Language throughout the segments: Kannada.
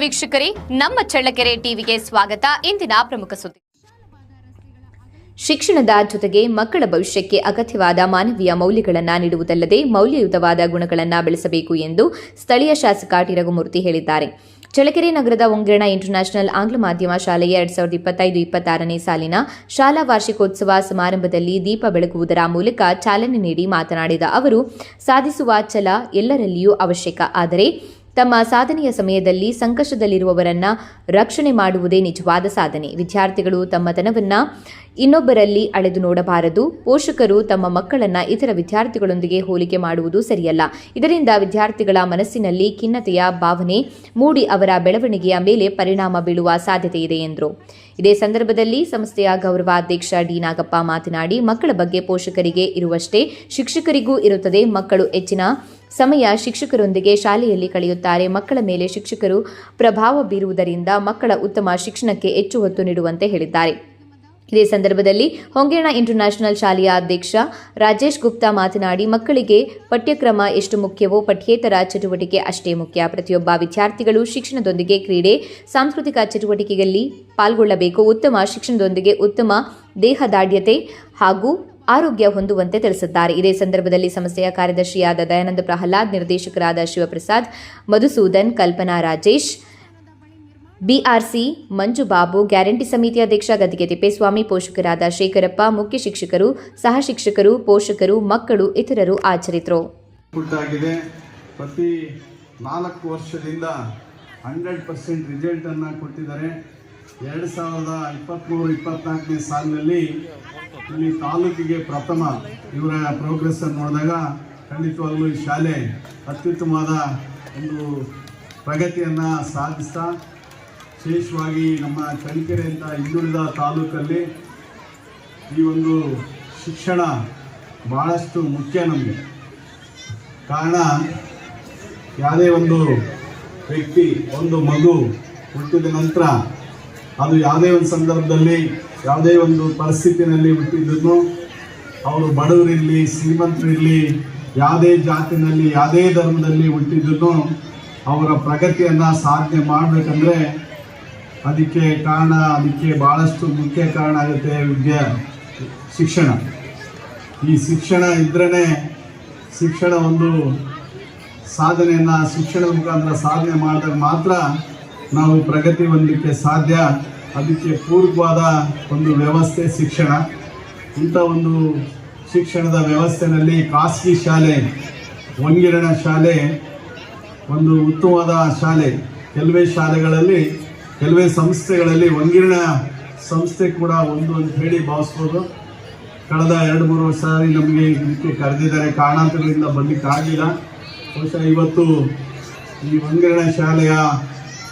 ವೀಕ್ಷಕರೇ, ನಮ್ಮ ಚಳ್ಳಕೆರೆ ಟಿವಿಗೆ ಸ್ವಾಗತ. ಇಂದಿನ ಪ್ರಮುಖ ಸುದ್ದಿ. ಶಿಕ್ಷಣದ ಜೊತೆಗೆ ಮಕ್ಕಳ ಭವಿಷ್ಯಕ್ಕೆ ಅಗತ್ಯವಾದ ಮಾನವೀಯ ಮೌಲ್ಯಗಳನ್ನು ನೀಡುವುದಲ್ಲದೆ ಮೌಲ್ಯಯುತವಾದ ಗುಣಗಳನ್ನು ಬೆಳೆಸಬೇಕು ಎಂದು ಸ್ಥಳೀಯ ಶಾಸಕ ಟಿ. ರಘುಮೂರ್ತಿ ಹೇಳಿದ್ದಾರೆ. ಚಳ್ಳಕೆರೆ ನಗರದ ಒಂಗಿರಣ ಇಂಟರ್ನ್ಯಾಷನಲ್ ಆಂಗ್ಲ ಮಾಧ್ಯಮ ಶಾಲೆಯ ಎರಡ್ ಸಾವಿರದ ಇಪ್ಪತ್ತೈದು ಇಪ್ಪತ್ತಾರನೇ ಸಾಲಿನ ಶಾಲಾ ವಾರ್ಷಿಕೋತ್ಸವ ಸಮಾರಂಭದಲ್ಲಿ ದೀಪ ಬೆಳಗುವುದರ ಮೂಲಕ ಚಾಲನೆ ನೀಡಿ ಮಾತನಾಡಿದ ಅವರು, ಸಾಧಿಸುವ ಛಲ ಎಲ್ಲರಲ್ಲಿಯೂ ಅವಶ್ಯಕ. ಆದರೆ ತಮ್ಮ ಸಾಧನೆಯ ಸಮಯದಲ್ಲಿ ಸಂಕಷ್ಟದಲ್ಲಿರುವವರನ್ನ ರಕ್ಷಣೆ ಮಾಡುವುದೇ ನಿಜವಾದ ಸಾಧನೆ. ವಿದ್ಯಾರ್ಥಿಗಳು ತಮ್ಮತನವನ್ನ ಇನ್ನೊಬ್ಬರಲ್ಲಿ ಅಳೆದು ನೋಡಬಾರದು. ಪೋಷಕರು ತಮ್ಮ ಮಕ್ಕಳನ್ನ ಇತರ ವಿದ್ಯಾರ್ಥಿಗಳೊಂದಿಗೆ ಹೋಲಿಕೆ ಮಾಡುವುದು ಸರಿಯಲ್ಲ. ಇದರಿಂದ ವಿದ್ಯಾರ್ಥಿಗಳ ಮನಸ್ಸಿನಲ್ಲಿ ಖಿನ್ನತೆಯ ಭಾವನೆ ಮೂಡಿ ಅವರ ಬೆಳವಣಿಗೆಯ ಮೇಲೆ ಪರಿಣಾಮ ಬೀಳುವ ಸಾಧ್ಯತೆ ಇದೆ ಎಂದರು. ಇದೇ ಸಂದರ್ಭದಲ್ಲಿ ಸಂಸ್ಥೆಯ ಗೌರವಾಧ್ಯಕ್ಷ ಡಿ ನಾಗಪ್ಪ ಮಾತನಾಡಿ, ಮಕ್ಕಳ ಬಗ್ಗೆ ಪೋಷಕರಿಗೆ ಇರುವಷ್ಟೇ ಶಿಕ್ಷಕರಿಗೂ ಇರುತ್ತದೆ. ಮಕ್ಕಳು ಹೆಚ್ಚಿನ ಸಮಯ ಶಿಕ್ಷಕರೊಂದಿಗೆ ಶಾಲೆಯಲ್ಲಿ ಕಳೆಯುತ್ತಾರೆ. ಮಕ್ಕಳ ಮೇಲೆ ಶಿಕ್ಷಕರು ಪ್ರಭಾವ ಬೀರುವುದರಿಂದ ಮಕ್ಕಳ ಉತ್ತಮ ಶಿಕ್ಷಣಕ್ಕೆ ಹೆಚ್ಚು ಒತ್ತು ನೀಡುವಂತೆ ಹೇಳಿದ್ದಾರೆ. ಇದೇ ಸಂದರ್ಭದಲ್ಲಿ ಹೊಂಗೇಣ ಇಂಟರ್ನ್ಯಾಷನಲ್ ಶಾಲೆಯ ಅಧ್ಯಕ್ಷ ರಾಜೇಶ್ ಗುಪ್ತಾ ಮಾತನಾಡಿ, ಮಕ್ಕಳಿಗೆ ಪಠ್ಯಕ್ರಮ ಎಷ್ಟು ಮುಖ್ಯವೋ ಪಠ್ಯೇತರ ಚಟುವಟಿಕೆ ಅಷ್ಟೇ ಮುಖ್ಯ. ಪ್ರತಿಯೊಬ್ಬ ವಿದ್ಯಾರ್ಥಿಗಳು ಶಿಕ್ಷಣದೊಂದಿಗೆ ಕ್ರೀಡೆ, ಸಾಂಸ್ಕೃತಿಕ ಚಟುವಟಿಕೆಯಲ್ಲಿ ಪಾಲ್ಗೊಳ್ಳಬೇಕು. ಉತ್ತಮ ಶಿಕ್ಷಣದೊಂದಿಗೆ ಉತ್ತಮ ದೇಹದಾಢ್ಯತೆ ಹಾಗೂ ಆರೋಗ್ಯ ಹೊಂದುವಂತೆ ತಿಳಿಸಿದ್ದಾರೆ. ಇದೇ ಸಂದರ್ಭದಲ್ಲಿ ಸಂಸ್ಥೆಯ ಕಾರ್ಯದರ್ಶಿಯಾದ ದಯಾನಂದ ಪ್ರಹ್ಲಾದ್, ನಿರ್ದೇಶಕರಾದ ಶಿವಪ್ರಸಾದ್, ಮಧುಸೂದನ್, ಕಲ್ಪನಾ ರಾಜೇಶ್ ಬಿಆರ್ಸಿ ಮಂಜು ಬಾಬು ಗ್ಯಾರಂಟಿ ಸಮಿತಿ ಅಧ್ಯಕ್ಷ ಗದಿಗೆ ತಿಪ್ಪೇಸ್ವಾಮಿ ಪೋಷಕರಾದ ಶೇಖರಪ್ಪ, ಮುಖ್ಯ ಶಿಕ್ಷಕರು ಸಹ ಶಿಕ್ಷಕರು ಪೋಷಕರು, ಮಕ್ಕಳು, ಇತರರು ಆಚರಿತರು. ಪ್ರತಿ ನಾಲ್ಕು ವರ್ಷದಿಂದ ಹಂಡ್ರೆಡ್ ಪರ್ಸೆಂಟ್ ರಿಸಲ್ಟನ್ನು ಕೊಟ್ಟಿದ್ದಾರೆ. ಎರಡು ಸಾವಿರದ ಇಪ್ಪತ್ತ್ಮೂರು ಇಪ್ಪತ್ನಾಲ್ಕನೇ ಸಾಲಿನಲ್ಲಿ ಇಲ್ಲಿ ತಾಲೂಕಿಗೆ ಪ್ರಥಮ ಇವರ ಪ್ರೋಗ್ರೆಸ್ಸನ್ನು ನೋಡಿದಾಗ ಖಂಡಿತವಾಗಲೂ ಈ ಶಾಲೆ ಅತ್ಯುತ್ತಮವಾದ ಒಂದು ಪ್ರಗತಿಯನ್ನು ಸಾಧಿಸ್ತಾ ವಿಶೇಷವಾಗಿ ನಮ್ಮ ಚಳ್ಳಕೆರೆ ಅಂತ ಹಿಂದುಳಿದ ತಾಲೂಕಲ್ಲಿ ಈ ಒಂದು ಶಿಕ್ಷಣ ಭಾಳಷ್ಟು ಮುಖ್ಯ ನಮಗೆ. ಕಾರಣ, ಯಾವುದೇ ಒಂದು ವ್ಯಕ್ತಿ, ಒಂದು ಮಗು ಹುಟ್ಟಿದ ನಂತರ ಅದು ಯಾವುದೇ ಒಂದು ಸಂದರ್ಭದಲ್ಲಿ, ಯಾವುದೇ ಒಂದು ಪರಿಸ್ಥಿತಿನಲ್ಲಿ ಹುಟ್ಟಿದ್ರು ಅವರು ಬಡವರಿರಲಿ, ಶ್ರೀಮಂತರಿರಲಿ, ಯಾವುದೇ ಜಾತಿನಲ್ಲಿ, ಯಾವುದೇ ಧರ್ಮದಲ್ಲಿ ಹುಟ್ಟಿದ್ರು ಅವರ ಪ್ರಗತಿಯನ್ನು ಸಾಧನೆ ಮಾಡಬೇಕಂದ್ರೆ ಅದಕ್ಕೆ ಕಾರಣ, ಅದಕ್ಕೆ ಭಾಳಷ್ಟು ಮುಖ್ಯ ಕಾರಣ ಆಗುತ್ತೆ ವಿದ್ಯಾ, ಶಿಕ್ಷಣ. ಈ ಶಿಕ್ಷಣ ಇದ್ರೇ ಶಿಕ್ಷಣ ಒಂದು ಸಾಧನೆಯನ್ನು, ಶಿಕ್ಷಣದ ಮುಖಾಂತರ ಸಾಧನೆ ಮಾಡಿದಾಗ ಮಾತ್ರ ನಾವು ಪ್ರಗತಿ ಹೊಂದಲಿಕ್ಕೆ ಸಾಧ್ಯ. ಅದಕ್ಕೆ ಪೂರ್ವವಾದ ಒಂದು ವ್ಯವಸ್ಥೆ ಶಿಕ್ಷಣ. ಇಂಥ ಒಂದು ಶಿಕ್ಷಣದ ವ್ಯವಸ್ಥೆಯಲ್ಲಿ ಖಾಸಗಿ ಶಾಲೆ, ಒಂಗಿರಣ ಶಾಲೆ, ಒಂದು ಉತ್ತಮವಾದ ಶಾಲೆ, ಕೆಲವೇ ಶಾಲೆಗಳಲ್ಲಿ ಕೆಲವೇ ಸಂಸ್ಥೆಗಳಲ್ಲಿ ಒಂಗಿರಣ ಸಂಸ್ಥೆ ಕೂಡ ಒಂದು ಅಂತ ಹೇಳಿ ಭಾವಿಸ್ಬೋದು. ಕಳೆದ ಎರಡು, ಮೂರು ಸಾರಿ ನಮಗೆ ಇದಕ್ಕೆ ಕರೆದಿದ್ದಾರೆ. ಕಾರಣಾಂತರಗಳಿಂದ ಬಂದಕ್ಕೆ ಆಗಿಲ್ಲ. ಬಹುಶಃ ಇವತ್ತು ಈ ಒಂಗಿರಣ ಶಾಲೆಯ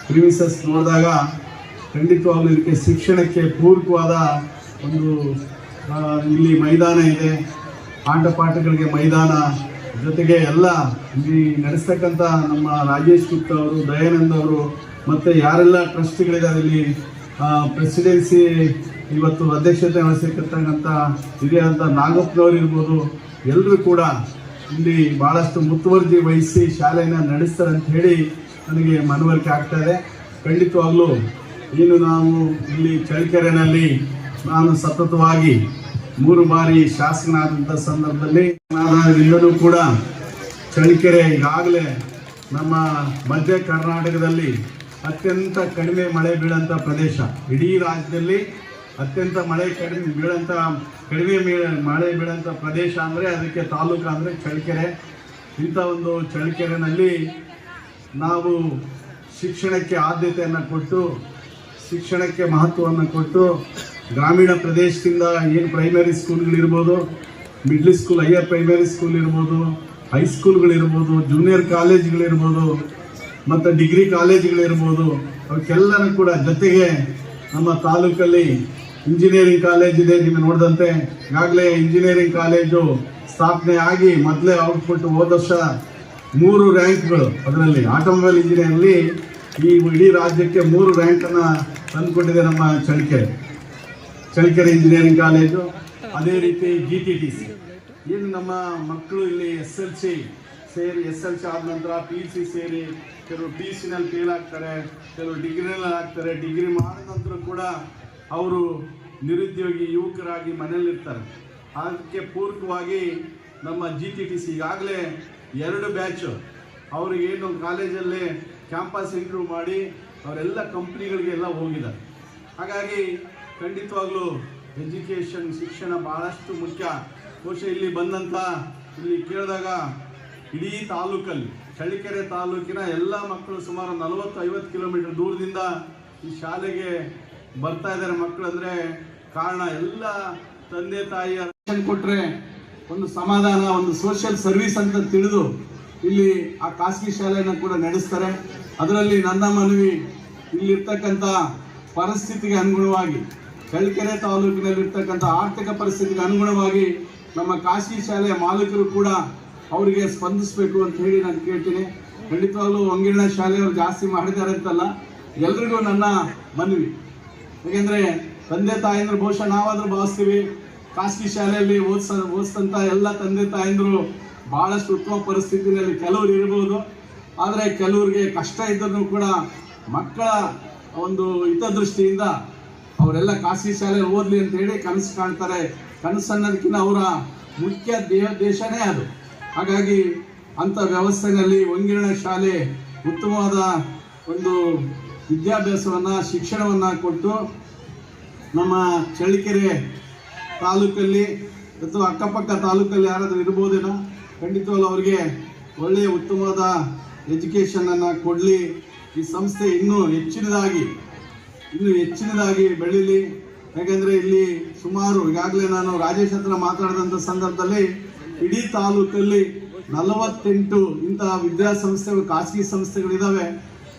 ಪ್ರಿಮಿಸಸ್ ನೋಡಿದಾಗ ಖಂಡಿತವಾಗಲೂ ಇದಕ್ಕೆ ಶಿಕ್ಷಣಕ್ಕೆ ಪೂರಕವಾದ ಒಂದು ಇಲ್ಲಿ ಮೈದಾನ ಇದೆ. ಆಟಪಾಠಗಳಿಗೆ ಮೈದಾನ ಜೊತೆಗೆ ಎಲ್ಲ ಇಲ್ಲಿ ನಡೆಸ್ತಕ್ಕಂಥ ನಮ್ಮ ರಾಜೇಶ್ ಗುಪ್ತ ಅವರು, ದಯಾನಂದ್ ಅವರು ಮತ್ತು ಯಾರೆಲ್ಲ ಟ್ರಸ್ಟ್ಗಳಿದ್ದಾರೆ ಇಲ್ಲಿ ಪ್ರೆಸಿಡೆನ್ಸಿ ಇವತ್ತು ಅಧ್ಯಕ್ಷತೆ ವಹಿಸಿರ್ತಕ್ಕಂಥ ಹಿರಿಯಾದಂಥ ನಾಗಪ್ಪನವ್ರು ಇರ್ಬೋದು ಎಲ್ಲರೂ ಕೂಡ ಇಲ್ಲಿ ಭಾಳಷ್ಟು ಮುತುವರ್ಜಿ ವಹಿಸಿ ಶಾಲೆಯನ್ನು ನಡೆಸ್ತಾರೆ ಅಂತ ಹೇಳಿ ನನಗೆ ಮನವರಿಕೆ ಆಗ್ತಾ ಇದೆ. ಖಂಡಿತವಾಗ್ಲೂ ಇನ್ನು ನಾವು ಇಲ್ಲಿ ಚಳ್ಳಕೆರೆನಲ್ಲಿ ನಾನು ಸತತವಾಗಿ ಮೂರು ಬಾರಿ ಶಾಸಕನಾದಂಥ ಸಂದರ್ಭದಲ್ಲಿ ನಾನು ಕೂಡ ಚಳ್ಳಕೆರೆ ಈಗಾಗಲೇ ನಮ್ಮ ಮಧ್ಯ ಕರ್ನಾಟಕದಲ್ಲಿ ಅತ್ಯಂತ ಕಡಿಮೆ ಮಳೆ ಬೀಳಂಥ ಪ್ರದೇಶ. ಇಡೀ ರಾಜ್ಯದಲ್ಲಿ ಅತ್ಯಂತ ಮಳೆ ಕಡಿಮೆ ಬೀಳಂಥ ಕಡಿಮೆ ಮಳೆ ಬೀಳಂಥ ಪ್ರದೇಶ ಅಂದರೆ ಅದಕ್ಕೆ ತಾಲೂಕು ಅಂದರೆ ಚಳ್ಳಕೆರೆ. ಇಂಥ ಒಂದು ಚಳ್ಳಕೆರೆನಲ್ಲಿ ನಾವು ಶಿಕ್ಷಣಕ್ಕೆ ಆದ್ಯತೆಯನ್ನು ಕೊಟ್ಟು, ಶಿಕ್ಷಣಕ್ಕೆ ಮಹತ್ವವನ್ನು ಕೊಟ್ಟು, ಗ್ರಾಮೀಣ ಪ್ರದೇಶದಿಂದ ಏನು primary ಸ್ಕೂಲ್ಗಳಿರ್ಬೋದು middle school higher primary school ಇರ್ಬೋದು ಹೈಸ್ಕೂಲ್ಗಳಿರ್ಬೋದು ಜೂನಿಯರ್ ಕಾಲೇಜ್ಗಳಿರ್ಬೋದು ಮತ್ತು ಡಿಗ್ರಿ ಕಾಲೇಜ್ಗಳಿರ್ಬೋದು ಅವಕ್ಕೆಲ್ಲನೂ ಕೂಡ ಜೊತೆಗೆ ನಮ್ಮ ತಾಲೂಕಲ್ಲಿ ಇಂಜಿನಿಯರಿಂಗ್ ಕಾಲೇಜ್ ಇದೆ ನೀವು ನೋಡಿದಂತೆ. ಈಗಾಗಲೇ ಇಂಜಿನಿಯರಿಂಗ್ ಕಾಲೇಜು ಸ್ಥಾಪನೆ ಆಗಿ ಮೊದಲೇ ಔಟ್ಪುಟ್ ಹೋದ ವರ್ಷ ಮೂರು ರ್ಯಾಂಕ್ಗಳು ಅದರಲ್ಲಿ. ಆಟೋಮೊಬೈಲ್ ಇಂಜಿನಿಯರಲ್ಲಿ ಈ ಇಡೀ ರಾಜ್ಯಕ್ಕೆ ಮೂರು ರ್ಯಾಂಕನ್ನು ತಂದುಕೊಟ್ಟಿದೆ ನಮ್ಮ ಚಳ್ಳಕೆರೆ. ಚಳ್ಳಕೆರೆ ಇಂಜಿನಿಯರಿಂಗ್ ಕಾಲೇಜು, ಅದೇ ರೀತಿ ಜಿ ಟಿ ಟಿ ಸಿ ಏನು ನಮ್ಮ ಮಕ್ಕಳು ಇಲ್ಲಿ ಎಸ್ ಎಲ್ ಸಿ ಸೇರಿ ಎಸ್ ಎಲ್ ಸಿ ಆದ ನಂತರ ಪಿ ಸಿ ಸೇರಿ ಕೆಲವರು ಪಿ ಸಿನಲ್ಲಿ ಫೇಲ್ ಆಗ್ತಾರೆ ಕೆಲವರು ಡಿಗ್ರಿನಲ್ಲಿ ಆಗ್ತಾರೆ. ಡಿಗ್ರಿ ಮಾಡಿದ ನಂತರ ಕೂಡ ಅವರು ನಿರುದ್ಯೋಗಿ ಯುವಕರಾಗಿ ಮನೆಯಲ್ಲಿರ್ತಾರೆ ಅದಕ್ಕೆ ಪೂರ್ಕವಾಗಿ ನಮ್ಮ ಜಿ ಟಿ ಟಿ ಸಿ ಈಗಾಗಲೇ ಎರಡು ಬ್ಯಾಚು ಅವರಿಗೇನು ಕಾಲೇಜಲ್ಲಿ ಕ್ಯಾಂಪಸ್ ಇಂಟರ್ವ್ಯೂ ಮಾಡಿ ಅವರೆಲ್ಲ ಕಂಪ್ನಿಗಳಿಗೆಲ್ಲ ಹೋಗಿದ್ದಾರೆ. ಹಾಗಾಗಿ ಖಂಡಿತವಾಗ್ಲೂ ಎಜುಕೇಷನ್ ಶಿಕ್ಷಣ ಭಾಳಷ್ಟು ಮುಖ್ಯ. ಬಹುಶಃ ಇಲ್ಲಿ ಬಂದಂಥ ಇಲ್ಲಿ ಕೇಳಿದಾಗ ಇಡೀ ತಾಲೂಕಲ್ಲಿ, ಚಳ್ಳಕೆರೆ ತಾಲೂಕಿನ ಎಲ್ಲ ಮಕ್ಕಳು ಸುಮಾರು ನಲವತ್ತು ಐವತ್ತು ಕಿಲೋಮೀಟರ್ ದೂರದಿಂದ ಈ ಶಾಲೆಗೆ ಬರ್ತಾ ಇದ್ದಾರೆ ಮಕ್ಕಳು. ಅಂದರೆ ಕಾರಣ ಎಲ್ಲ ತಂದೆ ತಾಯಿಯ ಕೊಟ್ಟರೆ ಒಂದು ಸಮಾಧಾನ, ಒಂದು ಸೋಷಿಯಲ್ ಸರ್ವಿಸ್ ಅಂತ ತಿಳಿದು ಇಲ್ಲಿ ಆ ಖಾಸಗಿ ಶಾಲೆಯನ್ನು ಕೂಡ ನಡೆಸ್ತಾರೆ. ಅದರಲ್ಲಿ ನನ್ನ ಮನವಿ, ಇಲ್ಲಿರ್ತಕ್ಕಂಥ ಪರಿಸ್ಥಿತಿಗೆ ಅನುಗುಣವಾಗಿ, ಚಳ್ಳಕೆರೆ ತಾಲೂಕಿನಲ್ಲಿರ್ತಕ್ಕಂಥ ಆರ್ಥಿಕ ಪರಿಸ್ಥಿತಿಗೆ ಅನುಗುಣವಾಗಿ ನಮ್ಮ ಖಾಸಗಿ ಶಾಲೆಯ ಮಾಲೀಕರು ಕೂಡ ಅವರಿಗೆ ಸ್ಪಂದಿಸಬೇಕು ಅಂತ ಹೇಳಿ ನಾನು ಕೇಳ್ತೀನಿ. ಖಂಡಿತವಾಗ್ಲೂ ಒಂಗಿರಣ ಶಾಲೆಯವರು ಜಾಸ್ತಿ ಮಾಡಿದ್ದಾರೆ ಅಂತಲ್ಲ, ಎಲ್ರಿಗೂ ನನ್ನ ಮನವಿ. ಯಾಕೆಂದ್ರೆ ತಂದೆ ತಾಯಂದ್ರು ಬಹುಶಃ ನಾವಾದ್ರೂ ಭಾವಿಸ್ತೀವಿ. ಖಾಸಗಿ ಶಾಲೆಯಲ್ಲಿ ಓದ್ಸ, ಓದ್ಸಂತ ಎಲ್ಲ ತಂದೆ ತಾಯಂದ್ರು ಬಹಳಷ್ಟು ಉತ್ತಮ ಪರಿಸ್ಥಿತಿಯಲ್ಲಿ ಕೆಲವರು ಇರ್ಬೋದು. ಆದರೆ ಕೆಲವರಿಗೆ ಕಷ್ಟ ಇದ್ದರೂ ಕೂಡ ಮಕ್ಕಳ ಒಂದು ಹಿತದೃಷ್ಟಿಯಿಂದ ಅವರೆಲ್ಲ ಖಾಸಗಿ ಶಾಲೆಯಲ್ಲಿ ಓದ್ಲಿ ಅಂತ ಹೇಳಿ ಕನಸು ಕಾಣ್ತಾರೆ. ಕನಸು ಅನ್ನೋದಕ್ಕಿಂತ ಅವರ ಮುಖ್ಯ ದೇಹ ಅದು. ಹಾಗಾಗಿ ಅಂಥ ವ್ಯವಸ್ಥೆಯಲ್ಲಿ ಒಂಗಿರಣ ಶಾಲೆ ಉತ್ತಮವಾದ ಒಂದು ವಿದ್ಯಾಭ್ಯಾಸವನ್ನು, ಶಿಕ್ಷಣವನ್ನು ಕೊಟ್ಟು ನಮ್ಮ ಚಳ್ಳಕೆರೆ ತಾಲೂಕಲ್ಲಿ ಅಥವಾ ಅಕ್ಕಪಕ್ಕ ತಾಲೂಕಲ್ಲಿ ಯಾರಾದರೂ ಇರ್ಬೋದೇನೋ ಖಂಡಿತವಾಗ್ಲೂ ಅವರಿಗೆ ಒಳ್ಳೆಯ ಉತ್ತಮವಾದ ಎಜುಕೇಷನನ್ನು ಕೊಡಲಿ. ಈ ಸಂಸ್ಥೆ ಇನ್ನೂ ಹೆಚ್ಚಿನದಾಗಿ ಇನ್ನೂ ಹೆಚ್ಚಿನದಾಗಿ ಬೆಳೀಲಿ. ಯಾಕೆಂದರೆ ಇಲ್ಲಿ ಸುಮಾರು ಈಗಾಗಲೇ ನಾನು ರಾಜೇಶ್ ಹತ್ರ ಮಾತಾಡಿದಂಥ ಸಂದರ್ಭದಲ್ಲಿ ಇಡೀ ತಾಲೂಕಲ್ಲಿ ನಲವತ್ತೆಂಟು ಇಂತಹ ವಿದ್ಯಾಸಂಸ್ಥೆಗಳು, ಖಾಸಗಿ ಸಂಸ್ಥೆಗಳಿದ್ದಾವೆ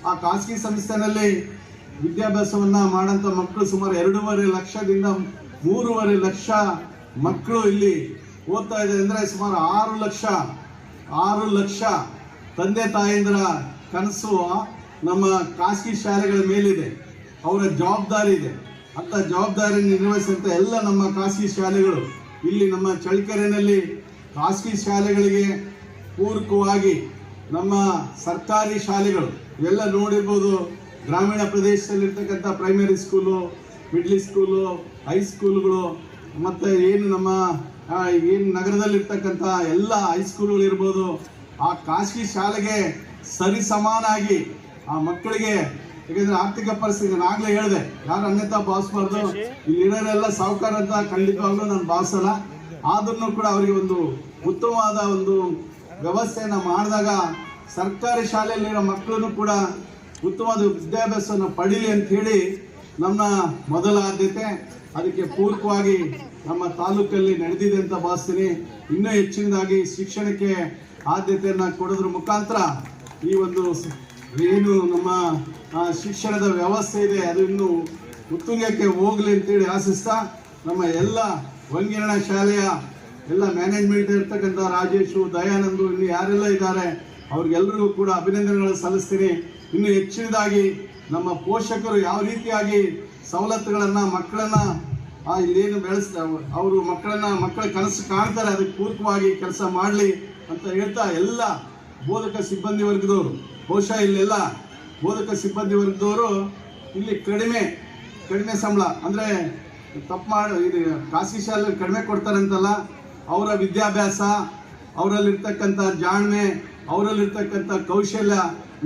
ಆ ಖಾಸಗಿ ಸಂಸ್ಥೆನಲ್ಲಿ ವಿದ್ಯಾಭ್ಯಾಸವನ್ನ ಮಾಡಂತ ಮಕ್ಕಳು ಸುಮಾರು ಎರಡೂವರೆ ಲಕ್ಷದಿಂದ ಮೂರುವರೆ ಲಕ್ಷ ಮಕ್ಕಳು ಇಲ್ಲಿ ಓದ್ತಾ ಇದೆ ಅಂದರೆ ಸುಮಾರು ಆರು ಲಕ್ಷ ಆರು ಲಕ್ಷ ತಂದೆ ತಾಯಂದಿರ ಕನಸು ನಮ್ಮ ಖಾಸಗಿ ಶಾಲೆಗಳ ಮೇಲಿದೆ. ಅವರ ಜವಾಬ್ದಾರಿ ಇದೆ. ಅಂತ ಜವಾಬ್ದಾರಿ ನಿರ್ವಹಿಸಿದಂಥ ಎಲ್ಲ ನಮ್ಮ ಖಾಸಗಿ ಶಾಲೆಗಳು ಇಲ್ಲಿ ನಮ್ಮ ಚಳ್ಳಕೆರೆನಲ್ಲಿ ಖಾಸಗಿ ಶಾಲೆಗಳಿಗೆ ಪೂರಕವಾಗಿ ನಮ್ಮ ಸರ್ಕಾರಿ ಶಾಲೆಗಳು ಇವೆಲ್ಲ ನೋಡಿರ್ಬೋದು. ಗ್ರಾಮೀಣ ಪ್ರದೇಶದಲ್ಲಿರ್ತಕ್ಕಂಥ ಪ್ರೈಮರಿ ಸ್ಕೂಲು ಮಿಡ್ಲ್ ಸ್ಕೂಲು ಹೈಸ್ಕೂಲ್ಗಳು ಮತ್ತು ಏನು ನಮ್ಮ ಏನು ನಗರದಲ್ಲಿರ್ತಕ್ಕಂಥ ಎಲ್ಲ ಹೈಸ್ಕೂಲ್ಗಳು ಇರ್ಬೋದು. ಆ ಖಾಸಗಿ ಶಾಲೆಗೆ ಸರಿ ಸಮಾನಾಗಿ ಆ ಮಕ್ಕಳಿಗೆ ಯಾಕೆಂದರೆ ಆರ್ಥಿಕ ಪರಿಸ್ಥಿತಿ ನಾನು ಆಗಲೇ ಹೇಳಿದೆ ಯಾರು ಅನ್ಯತಾ ಭಾವಿಸ್ಬಾರ್ದು. ಇಲ್ಲಿರೋರೆಲ್ಲ ಸಾವುಕಾರ ಅಂತ ಖಂಡಿತವಾಗ್ಲೂ ನಾನು ಭಾವಿಸಲ್ಲ. ಆದ್ರೂ ಕೂಡ ಅವರಿಗೆ ಒಂದು ಉತ್ತಮವಾದ ಒಂದು ವ್ಯವಸ್ಥೆಯನ್ನು ಮಾಡಿದಾಗ ಸರ್ಕಾರಿ ಶಾಲೆಯಲ್ಲಿರೋ ಮಕ್ಕಳನ್ನು ಕೂಡ ಉತ್ತಮವಾದ ವಿದ್ಯಾಭ್ಯಾಸವನ್ನು ಪಡೀಲಿ ಹೇಳಿ ನಮ್ಮ ಮೊದಲ ಆದ್ಯತೆ. ಅದಕ್ಕೆ ಪೂರಕವಾಗಿ ನಮ್ಮ ತಾಲೂಕಲ್ಲಿ ನಡೆದಿದೆ ಅಂತ ಭಾವಿಸ್ತೀನಿ. ಇನ್ನೂ ಹೆಚ್ಚಿನದಾಗಿ ಶಿಕ್ಷಣಕ್ಕೆ ಆದ್ಯತೆಯನ್ನು ಕೊಡೋದ್ರ ಮುಖಾಂತರ ಈ ಒಂದು ಏನು ನಮ್ಮ ಶಿಕ್ಷಣದ ವ್ಯವಸ್ಥೆ ಇದೆ, ಅದು ಇನ್ನೂ ಉತ್ತುಂಗಕ್ಕೆ ಹೋಗ್ಲಿ ಅಂತೇಳಿ ಆಶಿಸ್ತಾ ನಮ್ಮ ಎಲ್ಲ ವಂಗಿರಣ ಶಾಲೆಯ ಎಲ್ಲ ಮ್ಯಾನೇಜ್ಮೆಂಟ್ ಇರ್ತಕ್ಕಂಥ ರಾಜೇಶು, ದಯಾನಂದು ಇಲ್ಲಿ ಯಾರೆಲ್ಲ ಇದ್ದಾರೆ ಅವ್ರಿಗೆಲ್ಲರಿಗೂ ಕೂಡ ಅಭಿನಂದನೆಗಳನ್ನು ಸಲ್ಲಿಸ್ತೀನಿ. ಇನ್ನು ಹೆಚ್ಚಿನದಾಗಿ ನಮ್ಮ ಪೋಷಕರು ಯಾವ ರೀತಿಯಾಗಿ ಸವಲತ್ತುಗಳನ್ನು, ಮಕ್ಕಳನ್ನು ಇಲ್ಲೇನು ಬೆಳೆಸ್, ಅವರು ಮಕ್ಕಳನ್ನ, ಮಕ್ಕಳ ಕನಸು ಕಾಣ್ತಾರೆ, ಅದಕ್ಕೆ ಪೂರಕವಾಗಿ ಕೆಲಸ ಮಾಡಲಿ ಅಂತ ಹೇಳ್ತಾ ಎಲ್ಲ ಬೋಧಕ ಸಿಬ್ಬಂದಿ ವರ್ಗದವರು ಬಹುಶಃ ಇಲ್ಲೆಲ್ಲ ಬೋಧಕ ಸಿಬ್ಬಂದಿ ವರ್ಗದವರು ಇಲ್ಲಿ ಕಡಿಮೆ ಕಡಿಮೆ ಸಂಬಳ. ಅಂದರೆ ತಪ್ಪು ಮಾಡಿ, ಇದು ಖಾಸಗಿ ಶಾಲೆ ಕಡಿಮೆ ಕೊಡ್ತಾರಂತಲ್ಲ, ಅವರ ವಿದ್ಯಾಭ್ಯಾಸ, ಅವರಲ್ಲಿರ್ತಕ್ಕಂಥ ಜಾಣ್ಮೆ, ಅವರಲ್ಲಿರ್ತಕ್ಕಂಥ ಕೌಶಲ್ಯ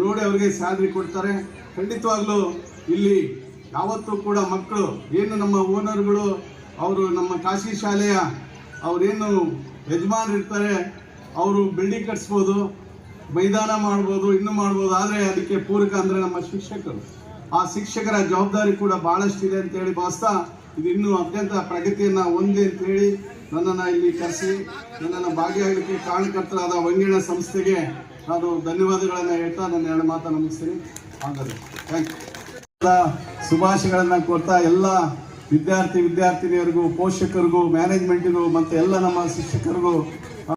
ನೋಡಿ ಅವರಿಗೆ ಸ್ಯಾಲ್ರಿ ಕೊಡ್ತಾರೆ. ಖಂಡಿತವಾಗ್ಲೂ ಇಲ್ಲಿ ಯಾವತ್ತೂ ಕೂಡ ಮಕ್ಕಳು, ಏನು ನಮ್ಮ ಓನರ್ಗಳು, ಅವರು ನಮ್ಮ ಖಾಸಗಿ ಶಾಲೆಯ ಅವರೇನು ಯಜಮಾನರು ಇರ್ತಾರೆ ಅವರು ಬಿಲ್ಡಿಂಗ್ ಕಟ್ಸ್ಬೋದು, ಮೈದಾನ ಮಾಡ್ಬೋದು, ಇನ್ನೂ ಮಾಡ್ಬೋದು, ಆದರೆ ಅದಕ್ಕೆ ಪೂರಕ ಅಂದರೆ ನಮ್ಮ ಶಿಕ್ಷಕರು. ಆ ಶಿಕ್ಷಕರ ಜವಾಬ್ದಾರಿ ಕೂಡ ಭಾಳಷ್ಟಿದೆ ಅಂತೇಳಿ ಭಾವಿಸ್ತಾ ಇದು ಇನ್ನೂ ಅತ್ಯಂತ ಪ್ರಗತಿಯನ್ನ ಹೊಂದಿ ಅಂತ ಹೇಳಿ ನನ್ನನ್ನು ಇಲ್ಲಿ ಕರೆಸಿ, ನನ್ನನ್ನು ಭಾಗಿಯಾಗಲಿಕ್ಕೆ ಕಾರಣಕರ್ತರಾದ ವಂಗಿಣ ಸಂಸ್ಥೆಗೆ ನಾನು ಧನ್ಯವಾದಗಳನ್ನು ಹೇಳ್ತಾ ನನ್ನ ಎರಡು ಮಾತನ್ನು ಮುಗಿಸ್ತೀನಿ. ಹಾಗಾದ್ರೆ ಥ್ಯಾಂಕ್ ಯು ಶುಭಾಶಯಗಳನ್ನು ಕೊಡ್ತಾ ಎಲ್ಲ ವಿದ್ಯಾರ್ಥಿ, ವಿದ್ಯಾರ್ಥಿನಿಯರಿಗೂ, ಪೋಷಕರಿಗೂ ಮ್ಯಾನೇಜ್ಮೆಂಟಿಗೂ ಮತ್ತು ಎಲ್ಲ ನಮ್ಮ ಶಿಕ್ಷಕರಿಗೂ